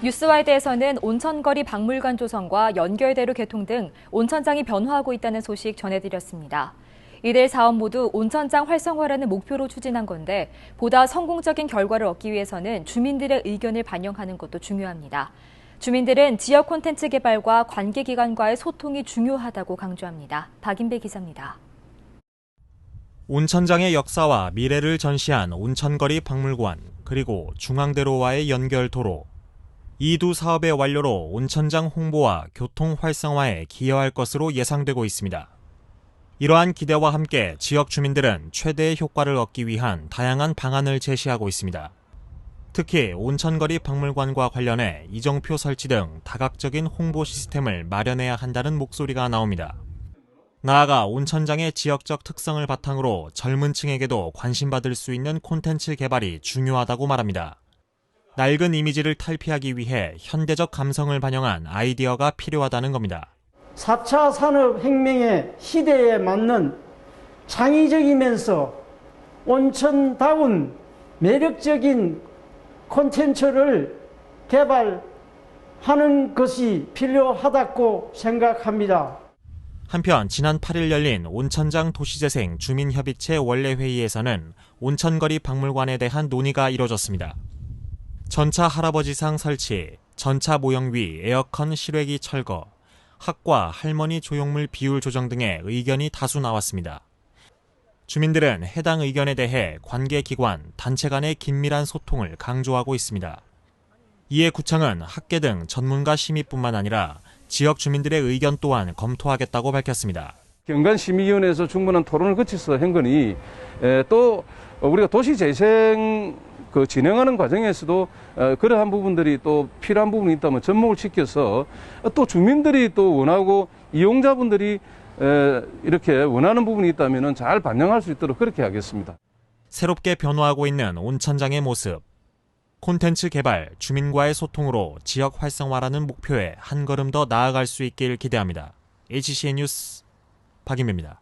뉴스와이드에서는 온천거리 박물관 조성과 연결대로 개통 등 온천장이 변화하고 있다는 소식 전해드렸습니다. 이들 사업 모두 온천장 활성화라는 목표로 추진한 건데 보다 성공적인 결과를 얻기 위해서는 주민들의 의견을 반영하는 것도 중요합니다. 주민들은 지역 콘텐츠 개발과 관계기관과의 소통이 중요하다고 강조합니다. 박인배 기자입니다. 온천장의 역사와 미래를 전시한 온천거리 박물관, 그리고 중앙대로와의 연결도로. 이두 사업의 완료로 온천장 홍보와 교통 활성화에 기여할 것으로 예상되고 있습니다. 이러한 기대와 함께 지역 주민들은 최대의 효과를 얻기 위한 다양한 방안을 제시하고 있습니다. 특히 온천거리 박물관과 관련해 이정표 설치 등 다각적인 홍보 시스템을 마련해야 한다는 목소리가 나옵니다. 나아가 온천장의 지역적 특성을 바탕으로 젊은 층에게도 관심받을 수 있는 콘텐츠 개발이 중요하다고 말합니다. 낡은 이미지를 탈피하기 위해 현대적 감성을 반영한 아이디어가 필요하다는 겁니다. 4차 산업 혁명의 시대에 맞는 창의적이면서 온천다운 매력적인 콘텐츠를 개발하는 것이 필요하다고 생각합니다. 한편 지난 8일 열린 온천장 도시재생 주민협의체 원래회의에서는 온천거리 박물관에 대한 논의가 이뤄졌습니다. 전차 할아버지상 설치, 전차 모형 위 에어컨 실외기 철거, 학과 할머니 조형물 비율 조정 등의 의견이 다수 나왔습니다. 주민들은 해당 의견에 대해 관계 기관, 단체 간의 긴밀한 소통을 강조하고 있습니다. 이에 구청은 학계 등 전문가 심의뿐만 아니라 지역 주민들의 의견 또한 검토하겠다고 밝혔습니다. 경관심의위원회에서 충분한 토론을 거쳐서 한 거니 에, 또 우리가 도시재생 그 진행하는 과정에서도 어, 그러한 부분들이 또 필요한 부분이 있다면 접목을 시켜서 또 주민들이 또 원하고 이용자분들이 에, 이렇게 원하는 부분이 있다면 잘 반영할 수 있도록 그렇게 하겠습니다. 새롭게 변화하고 있는 온천장의 모습. 콘텐츠 개발, 주민과의 소통으로 지역 활성화라는 목표에 한 걸음 더 나아갈 수 있길 기대합니다. HCN 뉴스 박인배입니다.